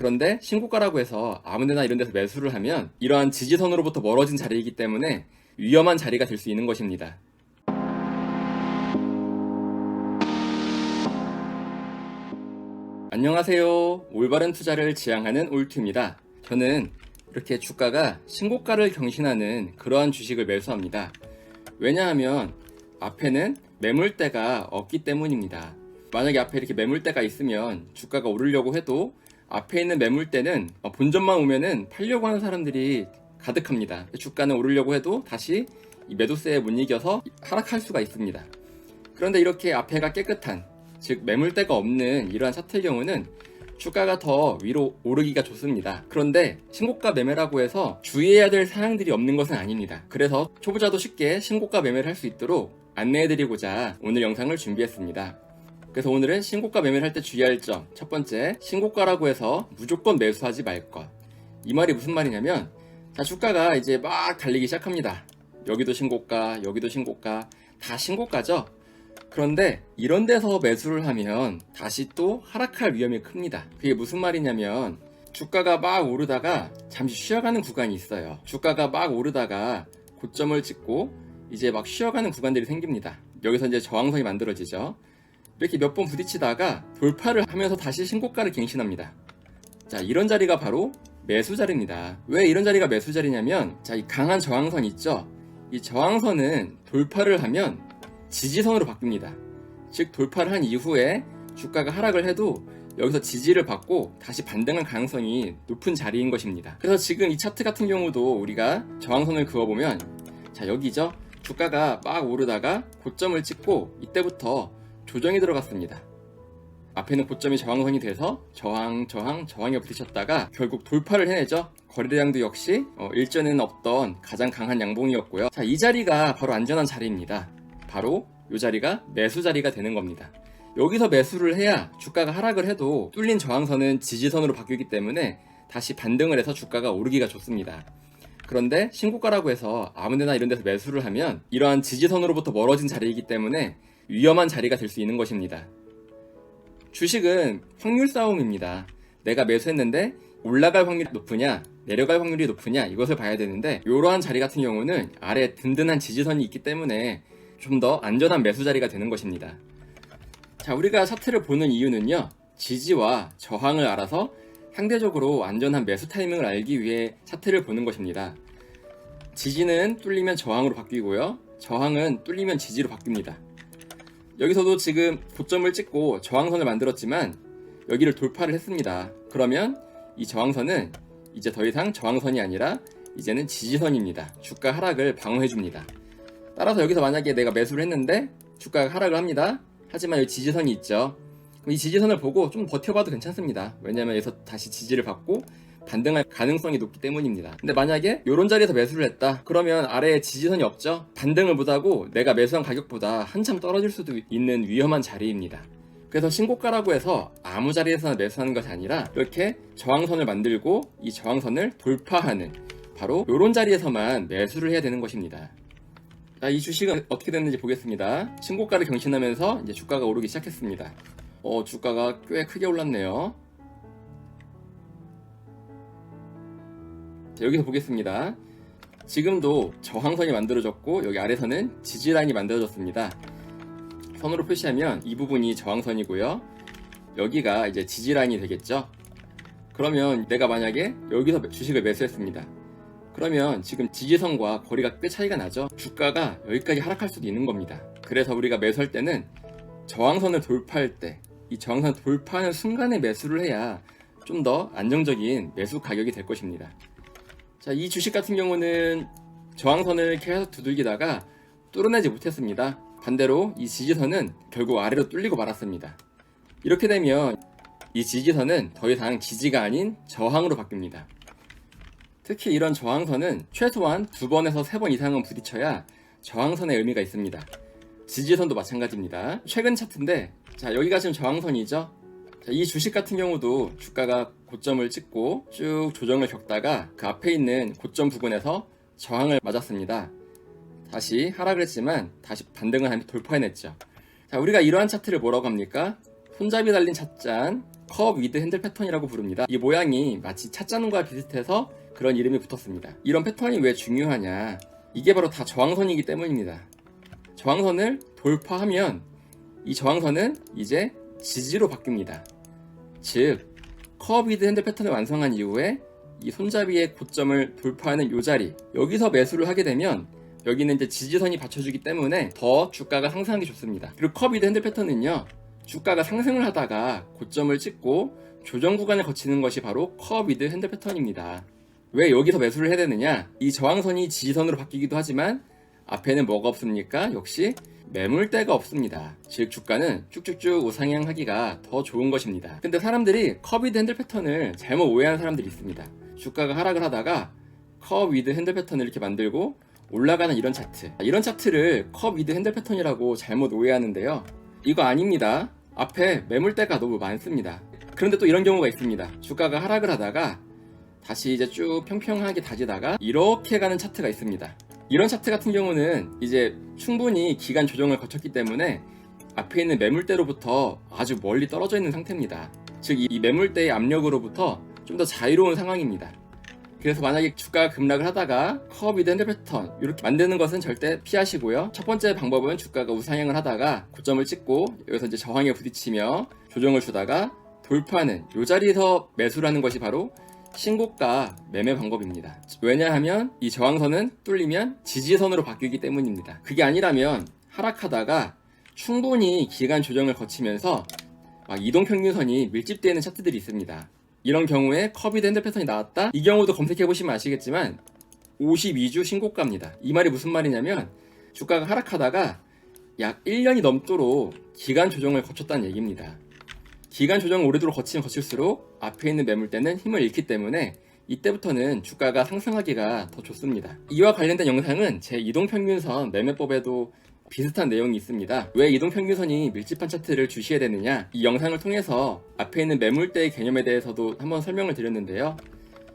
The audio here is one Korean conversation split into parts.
그런데 신고가라고 해서 아무데나 이런 데서 매수를 하면 이러한 지지선으로부터 멀어진 자리이기 때문에 위험한 자리가 될 수 있는 것입니다. 안녕하세요. 올바른 투자를 지향하는 올투입니다. 저는 이렇게 주가가 신고가를 경신하는 그러한 주식을 매수합니다. 왜냐하면 앞에는 매물대가 없기 때문입니다. 만약에 앞에 이렇게 매물대가 있으면 주가가 오르려고 해도 앞에 있는 매물대는 어, 본전만 오면은 팔려고 하는 사람들이 가득합니다. 주가는 오르려고 해도 다시 이 매도세에 못 이겨서 하락할 수가 있습니다. 그런데 이렇게 앞에가 깨끗한 즉 매물대가 없는 이러한 차트의 경우는 주가가 더 위로 오르기가 좋습니다. 그런데 신고가 매매라고 해서 주의해야 될 사항들이 없는 것은 아닙니다. 그래서 초보자도 쉽게 신고가 매매를 할 수 있도록 안내해드리고자 오늘 영상을 준비했습니다. 그래서 오늘은 신고가 매매를 할 때 주의할 점. 첫 번째, 신고가라고 해서 무조건 매수하지 말 것. 이 말이 무슨 말이냐면, 자, 주가가 이제 막 달리기 시작합니다. 여기도 신고가, 여기도 신고가, 다 신고가죠? 그런데 이런 데서 매수를 하면 다시 또 하락할 위험이 큽니다. 그게 무슨 말이냐면, 주가가 막 오르다가 잠시 쉬어가는 구간이 있어요. 주가가 막 오르다가 고점을 찍고 이제 막 쉬어가는 구간들이 생깁니다. 여기서 이제 저항선이 만들어지죠. 이렇게 몇 번 부딪히다가 돌파를 하면서 다시 신고가를 갱신합니다. 자, 이런 자리가 바로 매수 자리입니다. 왜 이런 자리가 매수 자리냐면, 자, 이 강한 저항선 있죠? 이 저항선은 돌파를 하면 지지선으로 바뀝니다. 즉, 돌파를 한 이후에 주가가 하락을 해도 여기서 지지를 받고 다시 반등할 가능성이 높은 자리인 것입니다. 그래서 지금 이 차트 같은 경우도 우리가 저항선을 그어보면, 자, 여기죠? 주가가 막 오르다가 고점을 찍고 이때부터 조정이 들어갔습니다. 앞에는 고점이 저항선이 돼서 저항, 저항, 저항에 부딪혔다가 결국 돌파를 해내죠. 거래량도 역시 어, 일전에는 없던 가장 강한 양봉이었고요. 자, 이 자리가 바로 안전한 자리입니다. 바로 이 자리가 매수 자리가 되는 겁니다. 여기서 매수를 해야 주가가 하락을 해도 뚫린 저항선은 지지선으로 바뀌기 때문에 다시 반등을 해서 주가가 오르기가 좋습니다. 그런데 신고가라고 해서 아무데나 이런 데서 매수를 하면 이러한 지지선으로부터 멀어진 자리이기 때문에 위험한 자리가 될 수 있는 것입니다. 주식은 확률 싸움입니다. 내가 매수했는데 올라갈 확률이 높으냐, 내려갈 확률이 높으냐 이것을 봐야 되는데 이러한 자리 같은 경우는 아래 든든한 지지선이 있기 때문에 좀 더 안전한 매수 자리가 되는 것입니다. 자, 우리가 차트를 보는 이유는요. 지지와 저항을 알아서 상대적으로 안전한 매수 타이밍을 알기 위해 차트를 보는 것입니다. 지지는 뚫리면 저항으로 바뀌고요. 저항은 뚫리면 지지로 바뀝니다. 여기서도 지금 고점을 찍고 저항선을 만들었지만 여기를 돌파를 했습니다. 그러면 이 저항선은 이제 더 이상 저항선이 아니라 이제는 지지선입니다. 주가 하락을 방어해 줍니다. 따라서 여기서 만약에 내가 매수를 했는데 주가가 하락을 합니다. 하지만 여기 지지선이 있죠. 그럼 이 지지선을 보고 좀 버텨봐도 괜찮습니다. 왜냐면 여기서 다시 지지를 받고 반등할 가능성이 높기 때문입니다. 근데 만약에 이런 자리에서 매수를 했다. 그러면 아래에 지지선이 없죠. 반등을 못하고 내가 매수한 가격보다 한참 떨어질 수도 있는 위험한 자리입니다. 그래서 신고가라고 해서 아무 자리에서나 매수하는 것이 아니라 이렇게 저항선을 만들고 이 저항선을 돌파하는 바로 이런 자리에서만 매수를 해야 되는 것입니다. 자, 이 주식은 어떻게 됐는지 보겠습니다. 신고가를 경신하면서 이제 주가가 오르기 시작했습니다. 어, 주가가 꽤 크게 올랐네요. 자, 여기서 보겠습니다. 지금도 저항선이 만들어졌고 여기 아래서는 지지라인이 만들어졌습니다. 선으로 표시하면 이 부분이 저항선이고요. 여기가 이제 지지라인이 되겠죠. 그러면 내가 만약에 여기서 주식을 매수했습니다. 그러면 지금 지지선과 거리가 꽤 차이가 나죠. 주가가 여기까지 하락할 수도 있는 겁니다. 그래서 우리가 매수할 때는 저항선을 돌파할 때 이 저항선 돌파하는 순간에 매수를 해야 좀 더 안정적인 매수 가격이 될 것입니다. 자, 이 주식 같은 경우는 저항선을 계속 두들기다가 뚫어내지 못했습니다. 반대로 이 지지선은 결국 아래로 뚫리고 말았습니다. 이렇게 되면 이 지지선은 더 이상 지지가 아닌 저항으로 바뀝니다. 특히 이런 저항선은 최소한 두 번에서 세 번 이상은 부딪혀야 저항선의 의미가 있습니다. 지지선도 마찬가지입니다. 최근 차트인데, 자, 여기가 지금 저항선이죠? 자, 이 주식 같은 경우도 주가가 고점을 찍고 쭉 조정을 겪다가 그 앞에 있는 고점 부근에서 저항을 맞았습니다. 다시 하락을 했지만 다시 반등을 하며 돌파해냈죠. 자, 우리가 이러한 차트를 뭐라고 합니까? 손잡이 달린 찻잔 컵 위드 핸들 패턴이라고 부릅니다. 이 모양이 마치 찻잔과 비슷해서 그런 이름이 붙었습니다. 이런 패턴이 왜 중요하냐? 이게 바로 다 저항선이기 때문입니다. 저항선을 돌파하면 이 저항선은 이제 지지로 바뀝니다. 즉, 커비드 핸들 패턴을 완성한 이후에 이 손잡이의 고점을 돌파하는 이 자리 여기서 매수를 하게 되면 여기는 이제 지지선이 받쳐주기 때문에 더 주가가 상승하기 좋습니다. 그리고 커비드 핸들 패턴은요 주가가 상승을 하다가 고점을 찍고 조정 구간을 거치는 것이 바로 커비드 핸들 패턴입니다. 왜 여기서 매수를 해야 되느냐? 이 저항선이 지지선으로 바뀌기도 하지만 앞에는 뭐가 없습니까? 역시 매물대가 없습니다. 즉 주가는 쭉쭉쭉 우상향하기가 더 좋은 것입니다. 근데 사람들이 커비드 핸들 패턴을 잘못 오해하는 사람들이 있습니다. 주가가 하락을 하다가 컵 위드 핸들 패턴을 이렇게 만들고 올라가는 이런 차트. 이런 차트를 컵 위드 핸들 패턴이라고 잘못 오해하는데요. 이거 아닙니다. 앞에 매물대가 너무 많습니다. 그런데 또 이런 경우가 있습니다. 주가가 하락을 하다가 다시 이제 쭉 평평하게 다지다가 이렇게 가는 차트가 있습니다. 이런 차트 같은 경우는 이제 충분히 기간 조정을 거쳤기 때문에 앞에 있는 매물대로부터 아주 멀리 떨어져 있는 상태입니다. 즉, 이 매물대의 압력으로부터 좀 더 자유로운 상황입니다. 그래서 만약에 주가가 급락을 하다가 커비드 핸드 패턴 이렇게 만드는 것은 절대 피하시고요. 첫 번째 방법은 주가가 우상향을 하다가 고점을 찍고 여기서 이제 저항에 부딪히며 조정을 주다가 돌파하는 이 자리에서 매수를 하는 것이 바로 신고가 매매 방법입니다. 왜냐하면 이 저항선은 뚫리면 지지선으로 바뀌기 때문입니다. 그게 아니라면 하락하다가 충분히 기간 조정을 거치면서 막 이동 평균선이 밀집되는 차트들이 있습니다. 이런 경우에 커비드 핸드 패턴이 나왔다? 이 경우도 검색해 보시면 아시겠지만 52주 신고가입니다. 이 말이 무슨 말이냐면 주가가 하락하다가 약 1년이 넘도록 기간 조정을 거쳤다는 얘기입니다. 기간 조정을 오래도록 거치면 거칠수록 앞에 있는 매물대는 힘을 잃기 때문에 이때부터는 주가가 상승하기가 더 좋습니다. 이와 관련된 영상은 제 이동평균선 매매법에도 비슷한 내용이 있습니다. 왜 이동평균선이 밀집한 차트를 주시해야 되느냐? 이 영상을 통해서 앞에 있는 매물대의 개념에 대해서도 한번 설명을 드렸는데요.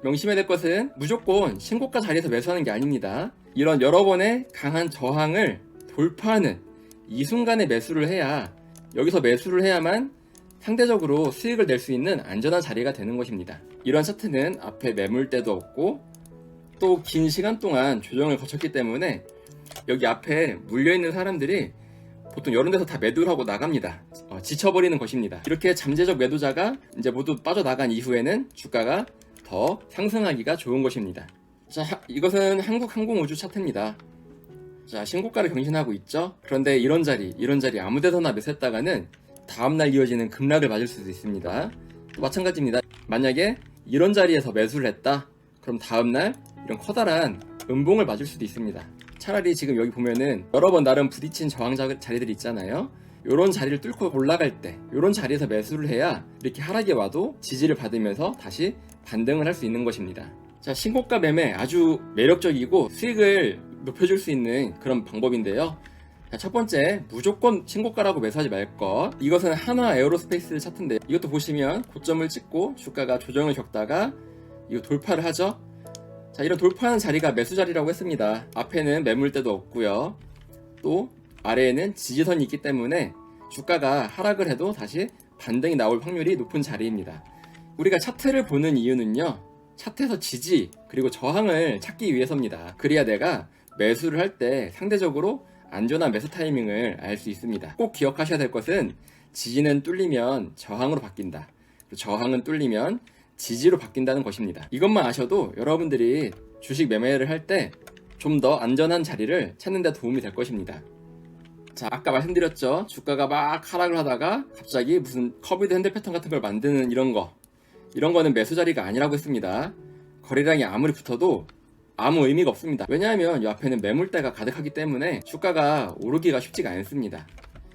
명심해야 될 것은 무조건 신고가 자리에서 매수하는 게 아닙니다. 이런 여러 번의 강한 저항을 돌파하는 이 순간에 매수를 해야 여기서 매수를 해야만 상대적으로 수익을 낼 수 있는 안전한 자리가 되는 것입니다. 이런 차트는 앞에 매물대도 없고 또 긴 시간 동안 조정을 거쳤기 때문에 여기 앞에 물려있는 사람들이 보통 이런 데서 다 매도를 하고 나갑니다. 어, 지쳐버리는 것입니다. 이렇게 잠재적 매도자가 이제 모두 빠져나간 이후에는 주가가 더 상승하기가 좋은 것입니다. 자, 하- 이것은 한국항공우주 차트입니다. 자, 신고가를 경신하고 있죠? 그런데 이런 자리, 이런 자리 아무 데서나 매수했다가는 다음날 이어지는 급락을 맞을 수도 있습니다. 또 마찬가지입니다. 만약에 이런 자리에서 매수를 했다? 그럼 다음날 이런 커다란 음봉을 맞을 수도 있습니다. 차라리 지금 여기 보면은 여러 번 나름 부딪힌 저항 자- 자리들이 있잖아요. 이런 자리를 뚫고 올라갈 때 이런 자리에서 매수를 해야 이렇게 하락이 와도 지지를 받으면서 다시 반등을 할 수 있는 것입니다. 자, 신고가 매매 아주 매력적이고 수익을 높여줄 수 있는 그런 방법인데요. 자, 첫 번째, 무조건 신고가라고 매수하지 말 것. 이것은 하나 에어로스페이스 차트인데 이것도 보시면 고점을 찍고 주가가 조정을 겪다가 이거 돌파를 하죠. 자, 이런 돌파하는 자리가 매수 자리라고 했습니다. 앞에는 매물대도 없고요. 또 아래에는 지지선이 있기 때문에 주가가 하락을 해도 다시 반등이 나올 확률이 높은 자리입니다. 우리가 차트를 보는 이유는요. 차트에서 지지 그리고 저항을 찾기 위해서입니다. 그래야 내가 매수를 할 때 상대적으로 안전한 매수 타이밍을 알 수 있습니다. 꼭 기억하셔야 될 것은 지지는 뚫리면 저항으로 바뀐다. 저항은 뚫리면 지지로 바뀐다는 것입니다. 이것만 아셔도 여러분들이 주식 매매를 할 때 좀 더 안전한 자리를 찾는 데 도움이 될 것입니다. 자, 아까 말씀드렸죠. 주가가 막 하락을 하다가 갑자기 무슨 커비드 핸들 패턴 같은 걸 만드는 이런 거. 이런 거는 매수 자리가 아니라고 했습니다. 거래량이 아무리 붙어도 아무 의미가 없습니다. 왜냐하면 이 앞에는 매물대가 가득하기 때문에 주가가 오르기가 쉽지가 않습니다.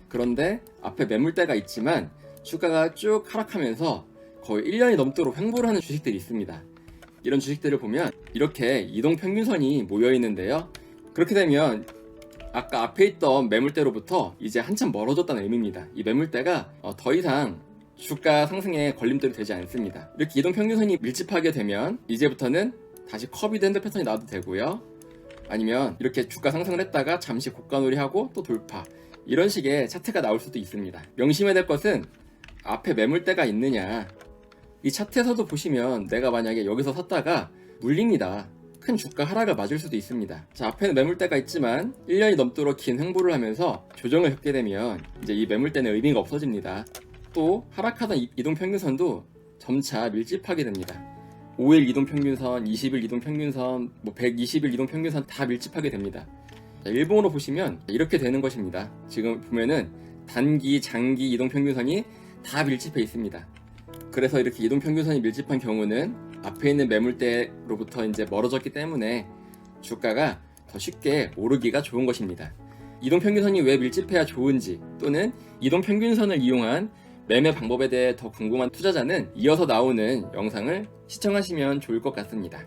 그런데 앞에 매물대가 있지만 주가가 쭉 하락하면서 거의 1년이 넘도록 횡보를 하는 주식들이 있습니다. 이런 주식들을 보면 이렇게 이동 평균선이 모여 있는데요. 그렇게 되면 아까 앞에 있던 매물대로부터 이제 한참 멀어졌다는 의미입니다. 이 매물대가 어, 더 이상 주가 상승에 걸림돌이 되지 않습니다. 이렇게 이동 평균선이 밀집하게 되면 이제부터는 다시 커비드 핸드 패턴이 나와도 되고요. 아니면 이렇게 주가 상승을 했다가 잠시 고가놀이하고 또 돌파 이런 식의 차트가 나올 수도 있습니다. 명심해야 될 것은 앞에 매물대가 있느냐. 이 차트에서도 보시면 내가 만약에 여기서 샀다가 물립니다. 큰 주가 하락을 맞을 수도 있습니다. 자, 앞에는 매물대가 있지만 1년이 넘도록 긴 횡보를 하면서 조정을 겪게 되면 이제 이 매물대는 의미가 없어집니다. 또 하락하던 이- 이동평균선도 점차 밀집하게 됩니다. 5일 이동 평균선, 20일 이동 평균선, 뭐 120일 이동 평균선 다 밀집하게 됩니다. 자, 일봉으로 보시면 이렇게 되는 것입니다. 지금 보면은 단기, 장기 이동 평균선이 다 밀집해 있습니다. 그래서 이렇게 이동 평균선이 밀집한 경우는 앞에 있는 매물대로부터 이제 멀어졌기 때문에 주가가 더 쉽게 오르기가 좋은 것입니다. 이동 평균선이 왜 밀집해야 좋은지 또는 이동 평균선을 이용한 매매 방법에 대해 더 궁금한 투자자는 이어서 나오는 영상을 시청하시면 좋을 것 같습니다.